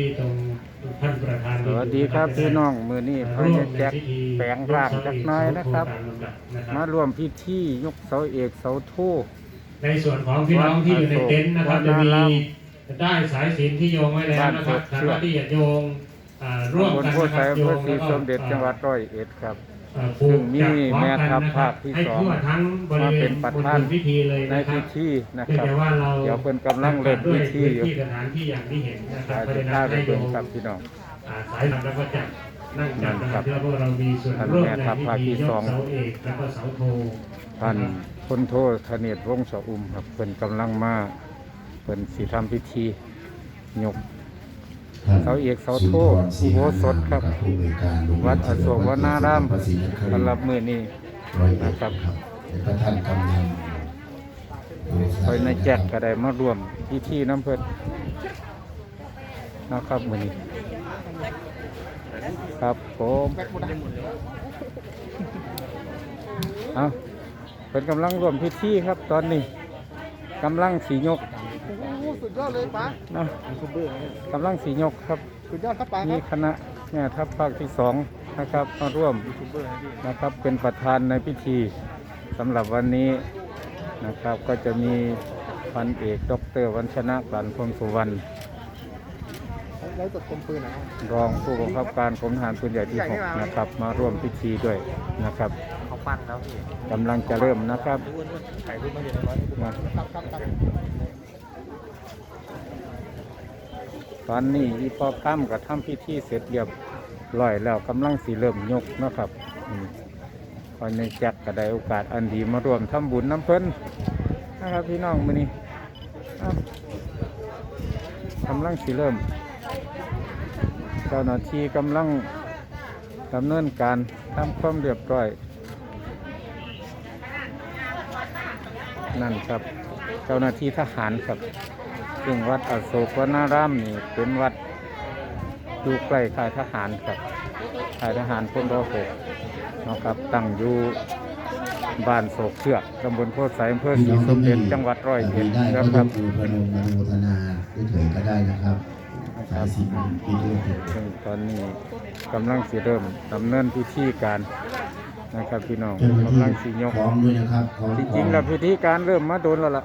ที่ตรงท่านประธานสวัสดีครับพี่น้องมือนี้เขาร่วจะมในแจ็คพิธีแปลงร่างจักหน้อยนะครับตามลำดับนะครับ มาร่วมพิธียกเสาเอกเสาโทในส่วนของพี่น้องที่อยู่ในเต็นท์นะครับวัจะดนามีรามได้สายสิญจนที่โยงไว้แล้วนะครับบ้านโพธิ์เชืสาอกมารถที่จะโยงอ่าร่วมบนกันโพนะคไซรับอำโยเภองศรีแล้วก็สมเด็จจังหวัดร้อยเอ็ดครับเอ่อผูก ซึ่งมีจับพร้อแม่ทัพกันนะคภารับคที่ให้สองทั่วทั้งบริเวมาเป็ณนประบนธานพิธีเลยในนะครัพิบธีนะเนื่คองรับจากว่าเราเดี๋ยวเพิ่นกำลังเริ่มด้วยพิธีพื้นอยู่ที่สถานที่อย่างที่เห็นนะครับสายเพราะจะฉะนั้ท่านไปให้โยเบิ่งมครับพี่น้องอ่าสายทำแล้วก็จับนั่งจับนะคครัรับบเพื่อพวกเรามีส่วนท่านร่วมแม่ในทัพพิภาคธีที่ยสอกงเสาเอกแล้วก็เสาโทท่านพลโทธเนศวงศ์สะอุ่มครับเพิ่นกำลังมาเพิ่นสิทำพิธียก เสาเอกเสาโทอุโบสถครับผู้บริการโรงเรียนวัดอโศกวนารามพระศรีนครินทสำหรับร์มือนี้ร้อยเอ็ดนะครับครับและก็ท่านกำนันคอยในแจกก็ได้มาร่วมพิธีน้ำเพิ่นนะครับมือนี้ครับผมเอาเป็นกำลังร่วมพิธีครับตอนนี้กำลังสียกโอ้โห สุดยอดเลยป้านะกำลังสียกครับ สุดยอดครับป้าคมีรับคณะแม่ทัพภาคที่สองนะครับมาร่วมนะครับเป็นประธานในพิธีสำหรับวันนี้นะครับก็จะมีพันเอกดรวันชนะกลั่นพรหมสุวรรณแล้วจดคมปืนนะครับรองผู้บังคับการกรมทหารปืนใหญ่ที่หกนะครับ มาร่วมพิธีด้วยนะครับเขาปั้นแล้วพี่กำลังจะเริ่มนะครับ ถ่ายรูปมาเดี๋ยวร้อยมาครับครับครับ ตอนนี้อีพอค่ำกับทำพิธีเสร็จเรียบร้อยแล้วกำลังสีเริ่มยกนะครับอืมพอในแจ็คก็ได้โอกาสอันดีมารวมทำบุญน้ำเพิ่นนะครับพี่น้องมื้อนี้เอ้ากำลังสีเริ่ม เจ้าหน้าที่กำลังดำเนินการทำความเรียบร้อย นั่นครับ เจ้าหน้าที่ทหารครับ ซึ่งวัดอโศกวนารามนี่เป็นวัดอยู่ใกล้ค่ายทหารครับค่ายทหารพลรหกนะครับตั้งอยู่บ้านโศกเชือกตำบลโพธิ์ไสอำเภอศรีสมเด็จจังหวัดร้อยเอ็ดได้นะก็คยรับกมือพนมอนุโมทนาเฉยๆก็ได้นะครับสายสิญจนปีเดียวเสร็จซึ่งตอนนี้กำลังสิเริ่มดำเนินพิธีการนะครับพี่น้องเจ้าหน้ากำลังที่สิยกพร้อมด้วยนะครับพร้อมจริงๆแล้วพิธีการเริ่มมาโดนแล้วล่ะ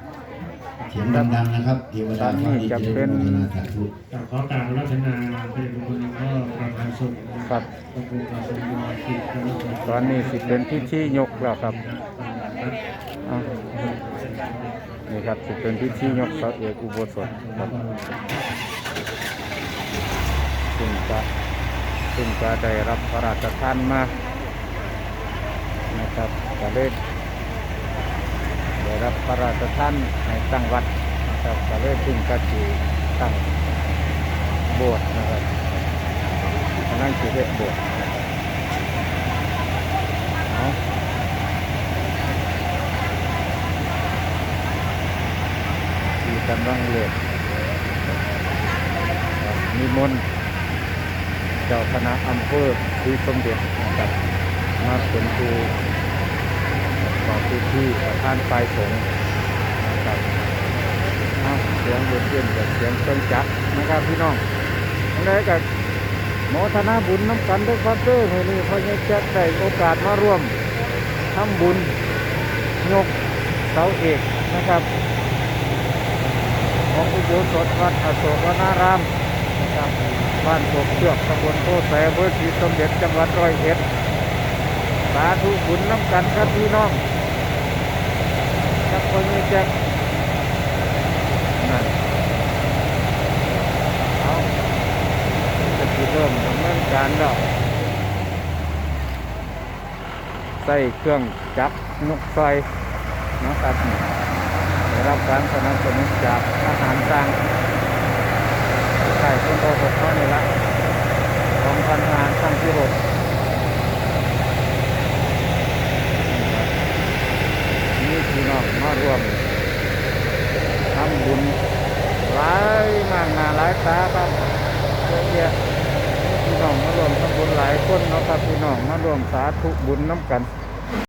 เสียงดังๆนะครับเทวดาฟ้าดินจะเป็นอนุโมทนาสาธุขอกราบรัตนาเป็นบุญก็ประธานสงฆ์ครับขอบคุณพระสงฆ์มาที่กำลังจะตอนนี้สิเป็นพิธียกแล้วครับเอานี่ครับสิเป็นพิธียกเสาเอกอุโบสถครับซึ่งจะซึ่งจะได้รับพระราชทานมานะครับก็เลย ได้รับพระราชทานในตั้งวัดนะครับก็เลยซึ่งกะจีตั้งโบสถ์นะครับกำลังสิเฮ็ดโบสถ์นะครับเอาที่กำลังเลือกนิมนต์เจ้าคณะอำเภอที่สมเด็จนะครับมาเป็นผู้ ต่อพิธีประธานฝ่ายสงนะครับเสียงเย็นเย็นกับเสียงเครื่องจักรนะครับพี่น้องอันนี้กับโมทนาบุญน้ำกันด้วยครับเด้อมือนี้พอยังจะได้โอกาสมาร่วมทำบุญยกเสาเอกนะครับ ของอุโบสถวัดอโศกวนารามนะครับบ้านโศกเชือกตำบลโพแสอำเภอศรีสมเด็จจังหวัดร้อยเอ็ด สาธุบุญน้ำกันครับพี่น้องจักคนนี้แจ็คนั่นเอาจะเริ่มดำเนินการแล้วใส่เครื่องจักรนกไฟนะครับได้รับการสนับสนุนจากอาหารต่างใช่คุณโตกับเขานี่ละของพันงานขั้นที่หกนี่พี่น้องมาร่วมทำบุญหลายมากหนาหลายตาครับเยอะแยะพี่น้องมารวมทำบุญหลายคนเนาะครับพี่น้องมารวมสาธุบุญน้ำกัน